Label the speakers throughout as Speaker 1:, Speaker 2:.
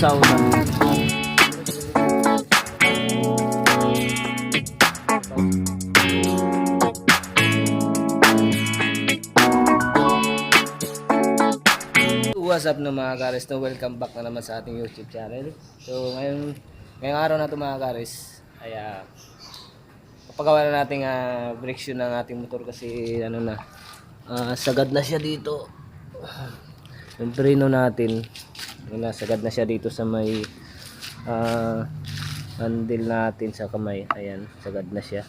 Speaker 1: sa ulan. What's up no mga kares? No, welcome back na naman sa ating YouTube channel. So ngayon, ngayong araw na ito mga kares, ay ah, papagawa na natin uh, brake shoe ng ating motor kasi ano na, ah, sagad na siya dito. Yung preno natin, yun na, siya dito sa may ah, handle natin sa kamay. Ayan, sagad na siya.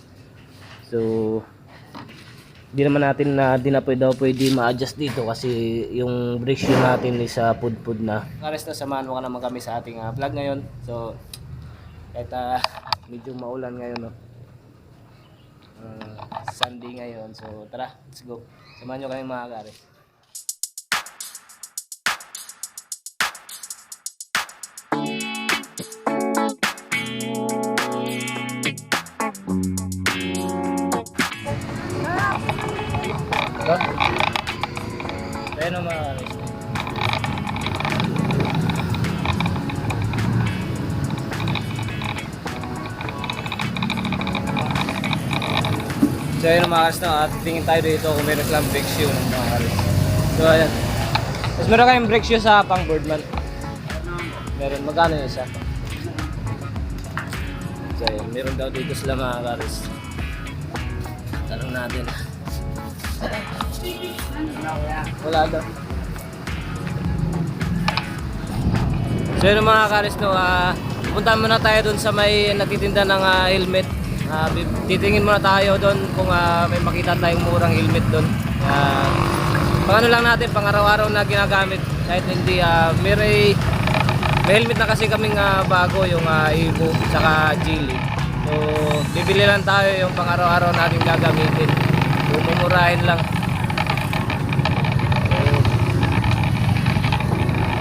Speaker 1: So, di naman natin na di na pwede daw pwede ma-adjust dito kasi yung brake natin is sa pud-pud na. Kares na samahan mo ka naman kami sa ating ah, vlog ngayon. So, kahit ah, medyo maulan ngayon no. Ah, Sunday ngayon. So, tara, let's go. Samahan nyo kami mga kares. So ayun mga kares no, at tingin tayo dito kung meron silang brake shoe ng mga kares. So ayan. Tapos meron kayong brake shoe sa pang boardman. Meron, magkano yun siya? So ayun, meron daw dito sila mga kares. Tanong natin. Wala daw. So yun mga kares no, ah, punta muna tayo dun sa may natitinda ng ah, helmet. Bi- titingin muna tayo doon kung ah, may makita tayong murang helmet doon. Ah, pang ano lang natin, pang araw-araw na ginagamit. Kahit hindi, ah, may, may helmet na kasi kaming ah, bago, yung uh, Evo, tsaka Geely. So, bibili lang tayo yung pang araw-araw natin gagamitin. So, lang.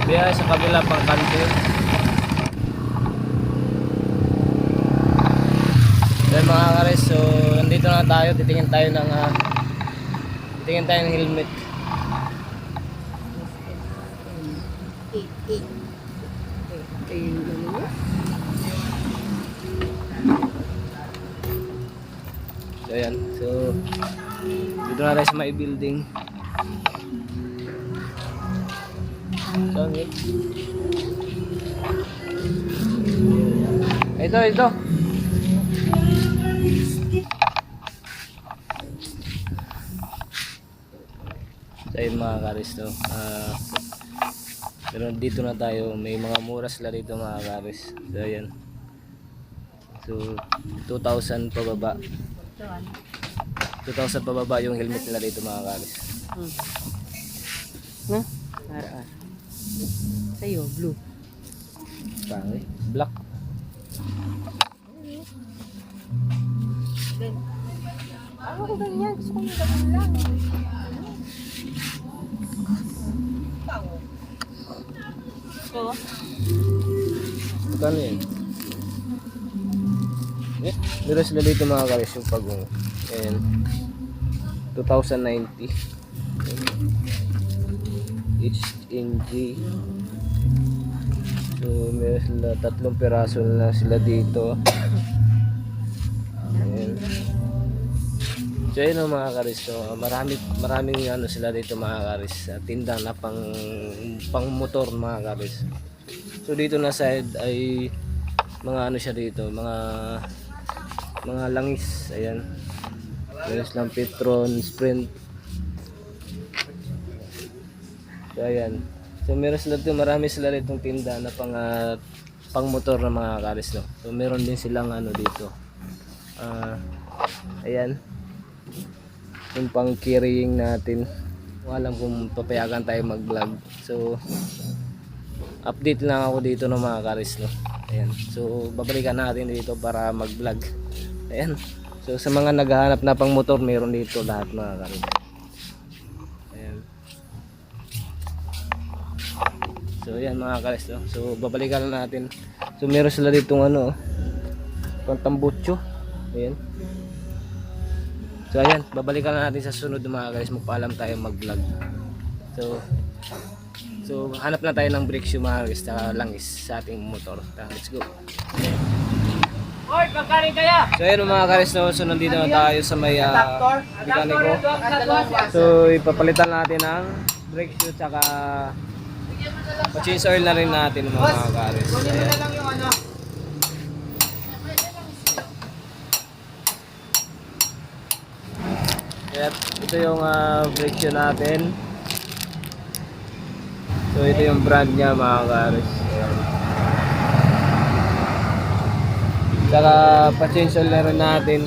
Speaker 1: So, sa kabila pang kanto. Then mga kares, so nandito na tayo, titingin tayo ng ah, titingin tayo ng helmet. So ayan, so dito na tayo sa may building. So. Ito, ito. Ayun mga karis no. Ah, pero dito na tayo, may mga mura sila dito mga karis. So ayan. So 2,000 pababa. 2,000 pababa yung helmet nila dito mga karis.
Speaker 2: No? RR. Sa'yo, blue.
Speaker 1: Pangit. Black.
Speaker 2: Ako ko ganyan. Gusto ko ganyan lang. Ikaw?
Speaker 1: Magkano yun? Eh, meron sila dito mga karis yung pagong. Ayan. 2,090. HNG. So, meron sila tatlong piraso na sila dito. So, yun mga karis. So, marami, maraming ano sila dito mga karis. Tinda na pang, pang motor mga karis. So, dito na side ay mga ano siya dito, mga mga langis. Ayan. Meron silang Petron, Sprint. So, ayan. So, meron sila dito, marami sila rito tinda na pang, ah, pang motor na mga karis, no? So, meron din silang ano dito. Ah, ayan. Yung pang carrying natin. Alam kung papayagan tayo mag-vlog. So, update lang ako dito ng mga karis, no? Ayan. So, babalikan natin dito para mag-vlog. Ayan. So, sa mga naghahanap na pang motor, meron dito lahat mga karis. Ayan. So, ayan mga karis, no? So, babalikan na natin. So, meron sila dito ano, pantambutso. Ayan. So, ayan. Babalikan na natin sa sunod mga karis. Magpaalam tayo mag-vlog. So, so hanap lang tayo ng brake shoe mga guys, tsaka langis sa ating motor. Tara, let's go.
Speaker 2: Oy, pagkarin kaya!
Speaker 1: So, ayun mga karis, no, so nandito na tayo sa may uh, mekaniko. So, ipapalitan natin ng brake shoe tsaka pa-change oil na rin natin mga karis. Ayan.
Speaker 2: lang yung ano.
Speaker 1: Yep, ito yung uh, brake shoe natin. So ito yung brand niya mga karis. Saka pa-change na rin natin.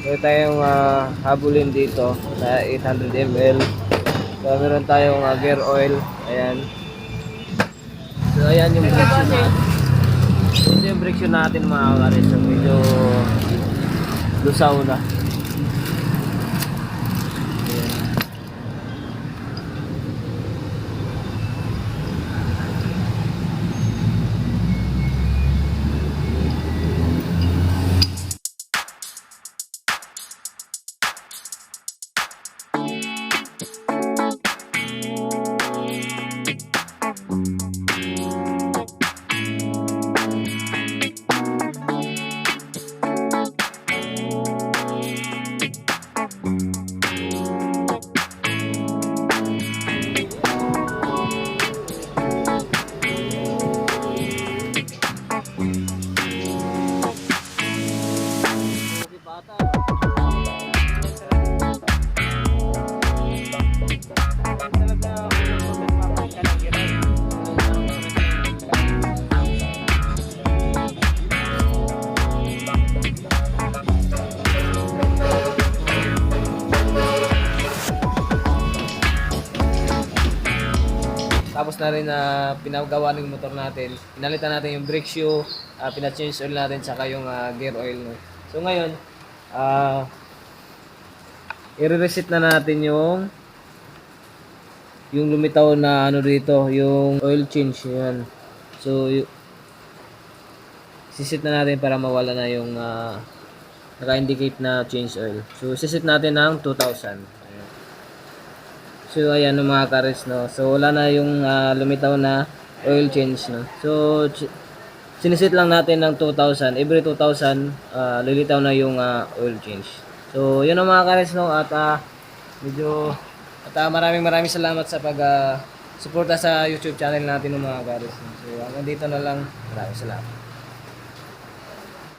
Speaker 1: Meron tayong uh, habulin dito na 800 ml. So meron tayong uh, gear oil. Ayan. So ayan yung brake shoe natin. Ito yung brake shoe natin mga karis. So medyo lusaw na. Na rin na pinagawa ng motor natin. Pinalitan natin yung brake shoe, uh, pina-change oil natin, saka yung ah, gear oil. No? So ngayon, ah i-reset na natin yung yung lumitaw na ano dito, yung oil change. Yan. So, sisit na natin para mawala na yung ah, naka-indicate na change oil. So, sisit natin ng 2,000. So ayan no, mga kares no. So wala na yung ah, lumitaw na oil change no. So sinisit lang natin ng 2,000. Every 2,000 ah, lilitaw na yung ah, oil change. So yun ang mga kares no at ah, medyo at ah, maraming maraming salamat sa pag ah, suporta sa YouTube channel natin ng mga kares. No? So hanggang dito na lang. Maraming salamat.